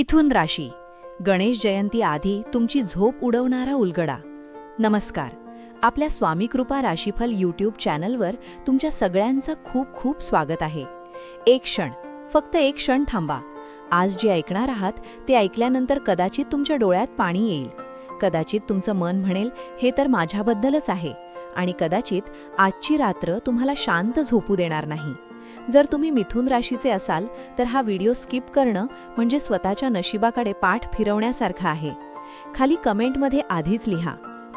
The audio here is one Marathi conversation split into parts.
मिथुन राशी. गणेश जयंती आधी तुमची झोप उडवणारा उलगडा. नमस्कार. आपल्या स्वामी कृपा राशीफल यूट्यूब चॅनलवर तुमच्या सगळ्यांचं खूप खूप स्वागत आहे. एक क्षण फक्त एक क्षण थांबा. आज जे ऐकणार आहात ते ऐकल्यानंतर कदाचित तुमच्या डोळ्यात पाणी येईल. कदाचित तुमचं मन म्हणेल हे तर माझ्याबद्दलच आहे. आणि कदाचित आजची रात्र तुम्हाला शांत झोपू देणार नाही. जर तुम्ही मिथुन राशीचे असाल तर हा व्हिडिओ स्किप करणं म्हणजे स्वतःच्या नशिबाकडे पाठ फिरवण्यासारखं आहे. खाली कमेंटमध्ये आधीच लिहा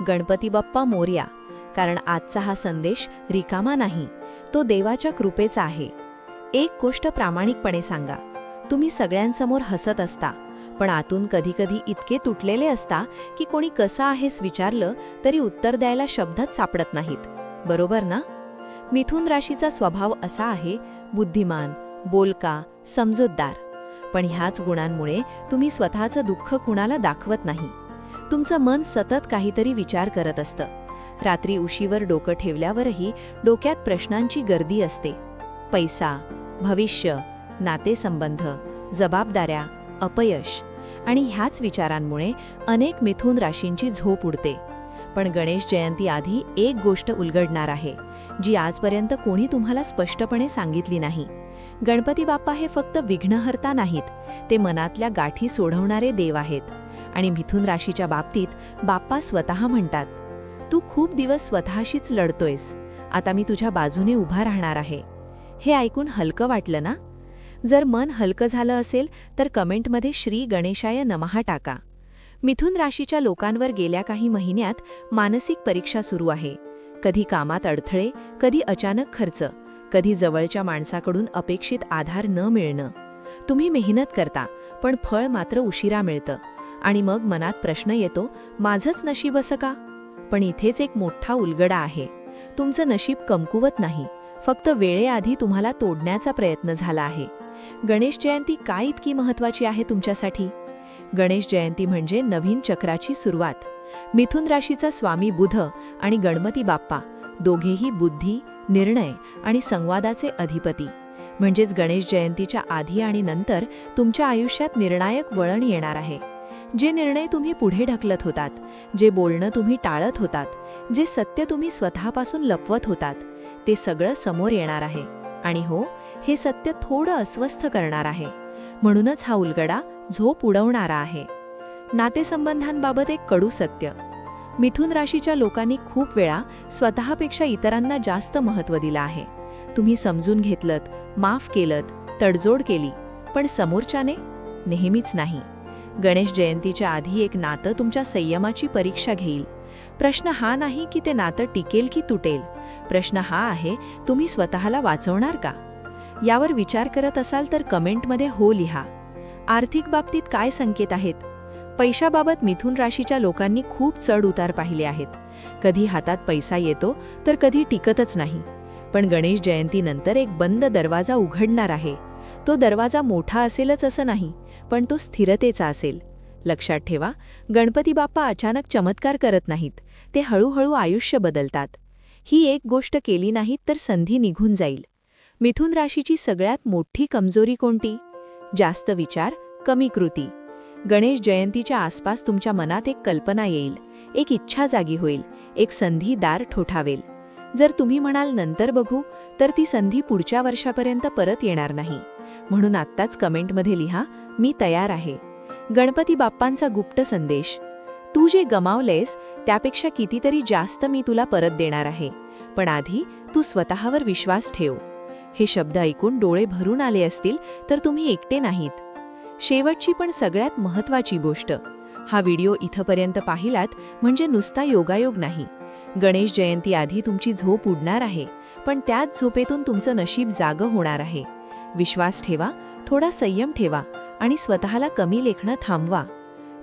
गणपती बाप्पा मोर्या. कारण आजचा हा संदेश रिकामा नाही तो देवाच्या कृपेचा आहे. एक गोष्ट प्रामाणिकपणे सांगा तुम्ही सगळ्यांसमोर हसत असता पण आतून कधीकधी इतके तुटलेले असता की कोणी कसा आहेस विचारलं तरी उत्तर द्यायला शब्दच सापडत नाहीत. बरोबर ना? मिथुन राशीचा स्वभाव असा आहे बुद्धिमान बोलका समजूतदार. पण ह्याच गुणांमुळे तुम्ही स्वतःचं दुःख कुणाला दाखवत नाही. तुमचं मन सतत काहीतरी विचार करत असतं. रात्री उशीवर डोकं ठेवल्यावरही डोक्यात प्रश्नांची गर्दी असते. पैसा भविष्य नातेसंबंध जबाबदाऱ्या अपयश आणि ह्याच विचारांमुळे अनेक मिथुन राशींची झोप उडते. पण गणेश जयंती आधी एक गोष्ट उलगडणार आहे जी आजपर्यंत कोणी तुम्हाला स्पष्टपणे सांगितली नाही. गणपती बाप्पा हे फक्त विघ्नहर्ता नाहीत ते मनातल्या गाठी सोडवणारे देव आहेत आणि मिथुन राशीच्या बाबतीत बाप्पा स्वतः म्हणतात तू खूप दिवस स्वतःशीच लढतोयस आता मी तुझ्या बाजूने उभा राहणार आहे. हे ऐकून हलकं वाटलं ना? जर मन हलकं झालं असेल तर कमेंटमध्ये श्री गणेशाय नमहा टाका. मिथुन राशीच्या लोकांवर गेल्या काही महिन्यात मानसिक परीक्षा सुरू आहे. कधी कामात अडथळे कधी अचानक खर्च कधी जवळच्या माणसाकडून अपेक्षित आधार न मिळणं. तुम्ही मेहनत करता पण फळ मात्र उशिरा मिळतं. आणि मग मनात प्रश्न येतो माझंच नशीब असं का? पण इथेच एक मोठा उलगडा आहे. तुमचं नशीब कमकुवत नाही. फक्त वेळेआधी तुम्हाला तोडण्याचा प्रयत्न झाला आहे. गणेश जयंती काय इतकी महत्वाची आहे तुमच्यासाठी? गणेश जयंती म्हणजे नवीन चक्राची सुरुवात. मिथुन राशीचा स्वामी बुध आणि गणपती बाप्पा दोघेही बुद्धी निर्णय आणि संवादाचे अधिपती. म्हणजेच गणेश जयंतीच्या आधी आणि नंतर तुमच्या आयुष्यात निर्णायक वळण येणार आहे. जे निर्णय तुम्ही पुढे ढकलत होतात जे बोलणं तुम्ही टाळत होतात जे सत्य तुम्ही स्वतःपासून लपवत होतात ते सगळं समोर येणार आहे. आणि हो हे सत्य थोडं अस्वस्थ करणार आहे. म्हणूनच हा उलगडा झोप उडवणारा आहे. नातेसंबंधांबाबत एक कडू सत्य. मिथुन राशीच्या लोकांनी खूप वेळा स्वतःपेक्षा इतरांना जास्त महत्त्व दिलं आहे. तुम्ही समजून घेतलत माफ केलत तडजोड केली पण समोरच्याने नेहमीच नाही. गणेश जयंतीच्या आधी एक नातं तुमच्या संयमाची परीक्षा घेईल. प्रश्न हा नाही की ते नातं टिकेल की तुटेल. प्रश्न हा आहे तुम्ही स्वतःला वाचवणार का? यावर विचार करत असाल तर कमेंटमध्ये हो लिहा. आर्थिक बाबतीत काय संकेत आहेत? पैशाबाबत मिथुन राशीच्या लोकांनी खूप चढ उतार पाहिले आहेत. कधी हातात पैसा येतो तर कधी टिकतच नाही. पण गणेश जयंतीनंतर एक बंद दरवाजा उघडणार आहे. तो दरवाजा मोठा असेलच असं नाही पण तो स्थिरतेचा असेल. लक्षात ठेवा गणपती बाप्पा अचानक चमत्कार करत नाहीत. ते हळूहळू आयुष्य बदलतात. ही एक गोष्ट केली नाहीत तर संधी निघून जाईल. मिथुन राशीची सगळ्यात मोठी कमजोरी कोणती? जास्त विचार कमी कृती. गणेश जयंतीच्या आसपास तुमच्या मनात एक कल्पना येईल एक इच्छा जागी होईल एक संधी दार ठोठावेल. जर तुम्ही म्हणाल नंतर बघू तर ती संधी पुढच्या वर्षापर्यंत परत येणार नाही. म्हणून आत्ताच कमेंटमध्ये लिहा मी तयार आहे. गणपती बाप्पांचा गुप्त संदेश. तू जे गमावलेस त्यापेक्षा कितीतरी जास्त मी तुला परत देणार आहे. पण आधी तू स्वतःवर विश्वास ठेव. हे शब्द ऐकून डोळे भरून आले असतील तर तुम्ही एकटे नाहीत. शेवटची पण सगळ्यात महत्वाची गोष्ट. हा व्हिडिओ इथपर्यंत पाहिलात म्हणजे नुसता योगायोग नाही. गणेश जयंती आधी तुमची झोप उडणार आहे पण त्याच झोपेतून तुमचं नशीब जागं होणार आहे. विश्वास ठेवा थोडा संयम ठेवा आणि स्वतःला कमी लेखणं थांबवा.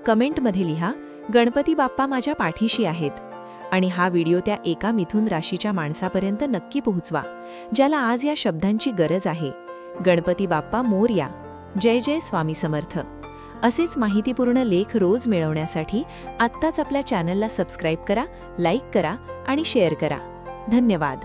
कमेंटमध्ये लिहा गणपती बाप्पा माझ्या पाठीशी आहेत. आणि हा व्हिडिओ त्या एका मिथुन राशीच्या माणसापर्यंत नक्की पोहोचवा ज्याला आज या शब्दांची गरज आहे. गणपती बाप्पा मोरया जय जय स्वामी समर्थ. असेच माहितीपूर्ण लेख रोज मिळवण्यासाठी आत्ताच आपल्या चॅनलला सबस्क्राईब करा लाईक करा आणि शेअर करा. धन्यवाद.